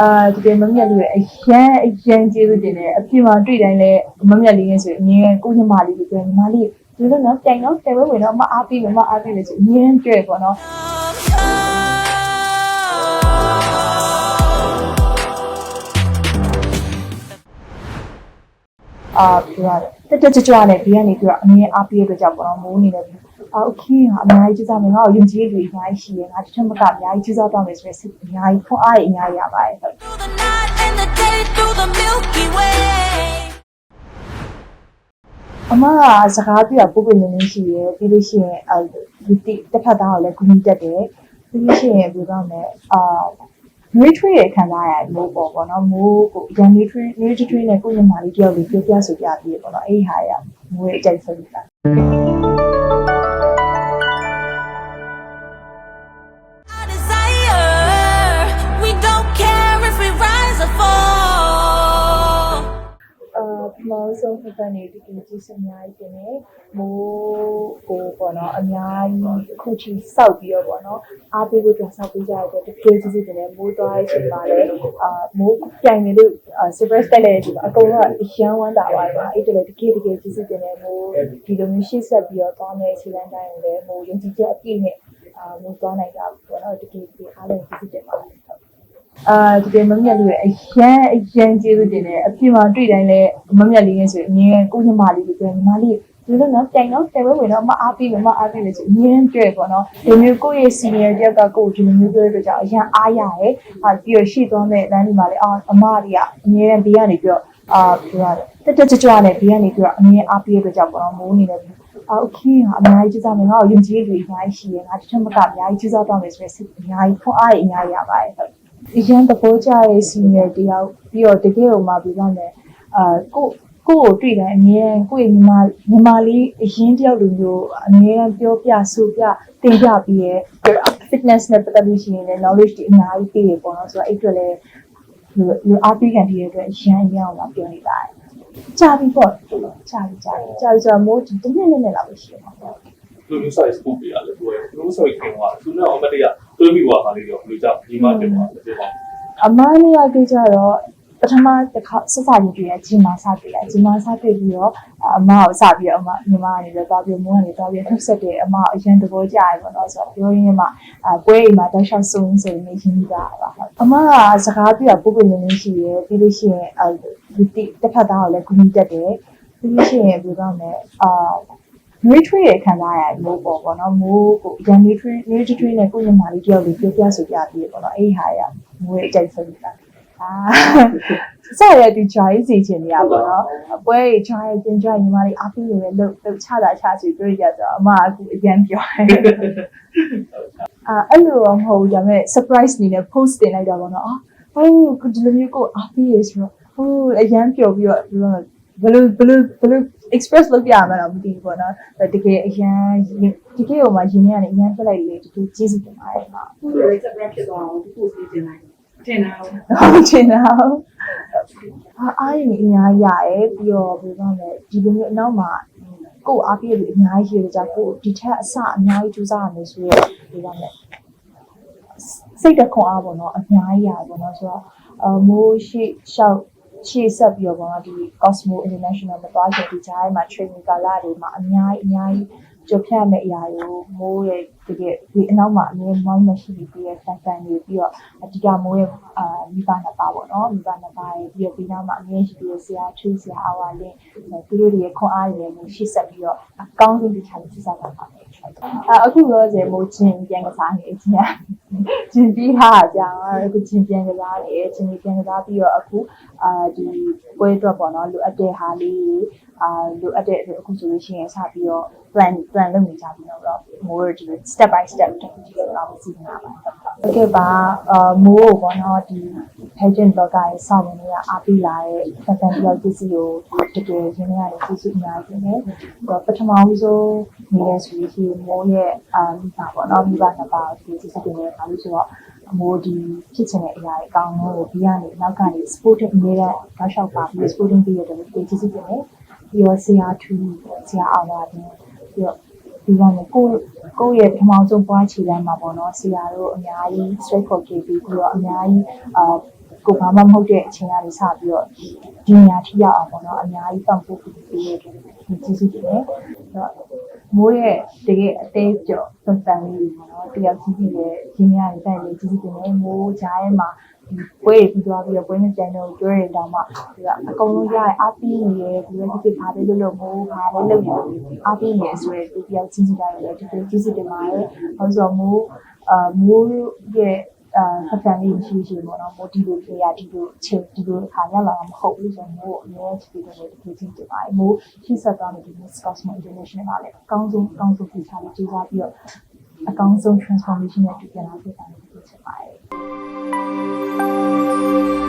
အာဒီပြင်မမြတ်လေးရဲ့အရန်အရန်ကျေးဇူးတင်တယ်အပြင်မှာတွေ့တိုင်းလဲမမြတ်လေးရဲ့ဆိုရင်အမြင်ကိုညီမလေးကိုပြောညီမလေးဒီလိုနော်တိုင်တော့တိုင်ဝဲဝင်တော့မအားပြီးမအားပြီးလို့ဆိုအမြင်တွေ့ပေါ့နော်အာပြောရတယ်တက်တက်ကြွကြွနဲ့ဒီကနေပြီးတော့အမြင်အားပြီးရတဲ့ကြောင့်ပေါ့နော်မိုးနေတယ် အော်ခင်ကအများကြီးကြိုးစားမယ်ငါ့ကိုယုံကြည်လူအများကြီးရှိတယ်ငါတစ်ချက်မကအများကြီးကြိုးစားတော့မယ်ဆိုရယ်စိတ်အများကြီးခွန်အားရအများကြီးရပါတယ်ဟုတ် Through the night and the day through the Milky Way အမကစကားပြတာပုံပုံနေနေရှိရယ်ပြီးလို့ရှိရင်အဲဒီတစ်ဖက်သားကိုလည်းဂူမီတက်တယ်ပြီးလို့ရှိရင်ပြောတော့မယ်အာနွေးထွေးရခံစားရမိုးပေါ့ပေါ့နော်မိုးကိုရန်နွေးထွေးနွေးထွေးနဲ့ကိုယ့်ညီမလေးတယောက်လေးပြောပြဆိုပြပြီးပေါ့နော်အဲ့ဟာရမိုးရဲ့အကြိုက်ဆုံးတာ အာပမောဆုံးဖက်ကနေဒီကိစ္စအများကြီးတင်နေမိုးကိုပေါ့နော်အများကြီးအခုချိန်စောက်ပြီးတော့ပေါ့နော်အားပေးဖို့အတွက်စောက်ပေးကြရတဲ့တကယ်ကြီးကြီးတင်နေမိုးသွားရေးချိန်ပါလေအာမိုးပြိုင်နေလို့ surprise တက်လေဒီမှာအကုန်လုံးကအရန်ဝမ်းတာပါတယ်ပါအဲ့တလေတကယ်တကယ်ကြီးကြီးတင်နေမိုးဒီလိုမျိုးရှေ့ဆက်ပြီးတော့သွားမယ်ခြေလမ်းတိုင်းကိုလည်းမိုးယုံကြည်ချက်အပြည့်နဲ့အာမိုးသွားနိုင်တာပေါ့နော်တကယ်တကယ်အားလုံးကြီးကြီးတင်ပါတယ် အာတကယ်မမြတ်လေးအရန်အရန်ကျေးဇူးတင်တယ်အပြင်မှာတွေ့တိုင်းလည်းမမြတ်လေးနဲ့ဆိုရင်အမြဲကိုညီမလေးကိုပြောညီမလေးဒီလိုနော်တိုင်တော့တဲဝဲဝင်တော့မအားပြီးမအားပြီးလေဆိုအမြဲတွေ့ပေါ့နော်ဒီမျိုးကိုယ့်ရဲ့ senior တယောက်ကကိုယ့်ဒီလိုမျိုးပြောတဲ့ကြောင့်အရန်အားရရဲအာပြီးတော့ရှိသွားမဲ့အတန်းဒီမှာလေအာအမတွေကအမြဲတမ်းဘေးကနေပြီးတော့အာပြောရတယ်တက်တက်ကြွကြွနဲ့ဘေးကနေပြီးတော့အမြဲအားပြီးတဲ့ကြောင့်ပေါ့နော်မိုးနေတယ်အော်ခင်အများကြီးကြည့်စားမယ်ငါ့ကိုယဉ်ကျေးလူအများကြီးရှိရငါတချို့မကအများကြီးကြည့်စားတော့မယ်ဆိုရယ်အများကြီးခွန်အားရအများကြီးရပါတယ်ဟုတ် အရင်သဘောကျတဲ့ senior တယောက်ပြီးတော့တကယ်ကိုမှပြောရမယ်အာကိုကိုကိုတွေ့တိုင်းအမြဲကိုယ့်ရဲ့ညီမညီမလေးအရင်တယောက်လိုမျိုးအမြဲပြောပြဆိုပြတင်ပြပြီးရဲ fitness နဲ့ပတ်သက်လို့ရှိရင်လည်း knowledge တွေအများကြီးသိရပေါ့နော်ဆိုတော့အဲ့အတွက်လည်းဒီလိုအားပေးခံတည်းရဲ့အတွက်အရန်အရန်အောင်လာပြောနေပါတယ်ကြာပြီပေါ့ကြာပြီကြာပြီကြာပြီဆိုတော့မိုးဒီတစ်နှစ်နဲ့လောက်ပဲရှိမှာပေါ့လူမျိုး size ပို့ပြရတယ်သူကလူမျိုး size ခင်သွားသူနဲ့အမတ်တရ တွေးပြီးသွားတာလေးတော့ဘယ်လိုကြောက်ဒီမှာတင်သွားတယ်ပြောပါအမနီယာကိကြတော့ပထမတစ်ခါစစချင်းတွေ့ရဂျီမာစတွေ့လိုက်ဂျီမာစတွေ့ပြီးတော့အမကိုစပြီးတော့အမညီမကနေလည်းသွားပြီးမိုးကနေသွားပြီးနှုတ်ဆက်တယ်အမအရင်တဘောကြရပေါ့နော်ဆိုတော့ပြောရင်းမှအပွဲအိမ်မှာတောက်လျှောက်ဆိုရင်ဆိုရင်နေရင်းပြီးတာပါဟုတ်အမကစကားပြပို့ပြနေနေရှိရယ်ပြီးလို့ရှိရင်အဲဒီတစ်ဖက်သားကိုလည်းဂုဏ်တက်တယ်ပြီးလို့ရှိရင်ပြောတော့မယ်အာ နွေးထွေးရခံစားရတယ်မိုးပေါ့ပေါ့နော်မိုးကိုရန်နွေးထွေးနွေးထွေးနဲ့ကိုယ့်ညီမလေးတယောက်လေးပြောပြဆိုပြပြီးပေါ့နော်အဲ့ဒီဟာရမိုးရဲ့အကြိုက်ဆုံးတာအာဆက်ရတဲ့ try စီချင်နေရပါတော့အပွဲကြီး try တင်ကြညီမလေးအားပေးရတဲ့လို့လို့ချတာချစီတွေ့ရတော့အမအခုအရင်ပြောတယ်အာအဲ့လိုတော့မဟုတ်ဘူးဒါပေမဲ့ surprise အနေနဲ့ post တင်လိုက်တာပေါ့နော်အာဟုတ်ခုဒီလိုမျိုးကိုအားပေးရဆိုတော့ဟိုအရင်ပျော်ပြီးတော့ဘယ်လိုဘယ်လိုဘယ်လို express လုပ်ပြရမှာတော့မသိဘူးပေါ့နော်တကယ်အရင်တကယ်ဟိုမှာရင်းနေရတယ်အရင်ပြလိုက်လေတကယ်ကျေးဇူးတင်ပါတယ်မှာခုလိုလေး separate ဖြစ်သွားအောင်ဒီပို့စီတင်လိုက်တင်တာဟုတ်ဟုတ်ချင်တာအားအားရင်အများကြီးရတယ်ပြီးတော့ဘယ်လိုလဲဒီလိုမျိုးအနောက်မှာကိုယ်အားပြည့်လို့အများကြီးရကြကိုယ်ဒီထက်အစအများကြီးကြိုးစားရမယ်ဆိုတော့ဘယ်လိုလဲစိတ်တခွန်အားပေါ့နော်အများကြီးရတယ်ပေါ့နော်ဆိုတော့အမိုးရှိရှောက် ရှေ့ဆက်ပြီးတော့ပေါ့နော်ဒီ Cosmo International မှာသွားချင်ဒီကြားထဲမှာ training ကာလတွေမှာအများကြီးအများကြီးကြုံဖြတ်မဲ့အရာတွေကိုမိုးရဲ့တကယ်ဒီအနောက်မှာအမြဲမောင်းမရှိပြီးရဲ့ fan fan တွေပြီးတော့အဓိကမိုးရဲ့အာမိဘနှစ်ပါးပေါ့နော်မိဘနှစ်ပါးရဲ့ပြီးတော့ဒီနောက်မှာအမြဲရှိပြီးဆရာထူးဆရာအာဝါလင်းသူတို့တွေရဲ့ခွန်အားတွေလည်းမိုးရှေ့ဆက်ပြီးတော့အကောင်းဆုံးဒီချာလေးစစ်စားပါမယ်အာအခုလောဆယ်မိုးချင်းပြန်ကစားနေချင်း ကျင်ပြီးထားအကြောင်းအခုချင်းပြန်ကစားနေချင်းပြန်ကစားပြီးတော့အခုအာဒီပွဲအတွက်ပေါ့နော်လိုအပ်တဲ့ဟာလေးအာလိုအပ်တဲ့အခုဆိုလို့ရှိရင်စပြီးတော့ plan plan လုပ်နေကြပြီးတော့ more ဒီ step by step တခုချင်းတော့စီစဉ်တာပါဟုတ်ကဲ့ပါအာမိုးပေါ့နော်ဒီ pageant တော့ကရစောင့်နေရအားပေးလာတဲ့ fan fan တယောက်ကြည့်စီကိုတကယ်ရင်းနေရတယ်ကြည့်စီအများကြီးနေပထမဦးဆုံးနေတဲ့ဆိုလို့ရှိရင်မိုးရဲ့အာမိဘပေါ့နော်မိဘနှစ်ပါးကိုကြည့်စီတင်နေတာလို့ဆိုတော့အမိုးဒီဖြစ်ချင်တဲ့အရာတွေအကောင်းဆုံးကိုပြီးရနေနောက်ကနေ sporting အမြဲတမ်းတောက်လျှောက်ပါပြီး sporting ပြီးရတယ်လို့ကြည့်စီတင်တယ်ပြီးတော့ဆရာထူးဆရာအောင်ပါတယ်ပြီးတော့ဒီကနေ့ကိုကိုယ့်ရဲ့ပထမဆုံးပွားချီလမ်းမှာပေါ့နော်ဆရာတို့အများကြီး straight for KB ပြီးတော့အများကြီးအာကိုဘာမှမဟုတ်တဲ့အချိန်ကနေစပြီးတော့ဒီနေရာထိရအောင်ပေါ့နော်အများကြီးပံ့ပိုးပေးပေးရတဲ့ဒီကျေးဇူးတင်တယ်အဲ့တော့ မိုးရဲ့တကယ်အသေးကျော်ပန်ပန်လေးပေါ့နော်တယောက်ကြီးကြီးရဲ့ရင်းရတဲ့တိုင်လေးကျေးဇူးတင်တယ်မိုးကြားထဲမှာဒီပွဲတွေပြီးသွားပြီးတော့ပွဲနဲ့ပြန်တော့ကျွဲရတောင်မှဒီကအကုန်လုံးရရအားပြီးနေရဒီလိုဖြစ်ဖြစ်ဘာပဲလုပ်လို့မိုးဘာပဲလုပ်ရအားပြီးနေဆိုရယ်ဒီတယောက်ချင်းစီတိုင်းလည်းဒီလိုကျေးဇူးတင်ပါတယ်ဟောဆိုမိုးအာမိုးရဲ့ အာဖဖန်လေးရှိရှိပေါ့နော်မိုးဒီလိုနေရာဒီလိုချင်းဒီလိုခါရလာမှာမဟုတ်ဘူးဆိုတော့မိုးအများကြီးပြီးတော့ဒီကျေးဇူးတင်ပါတယ်မိုးရှိဆက်သွားမယ်ဒီ Miss Cosmo International ကလည်းအကောင်းဆုံးအကောင်းဆုံးပြချပြီးကြိုးစားပြီးတော့အကောင်းဆုံး transformation နဲ့တူပြန်လာဖြစ်တာလို့ပြောချင်ပါတယ်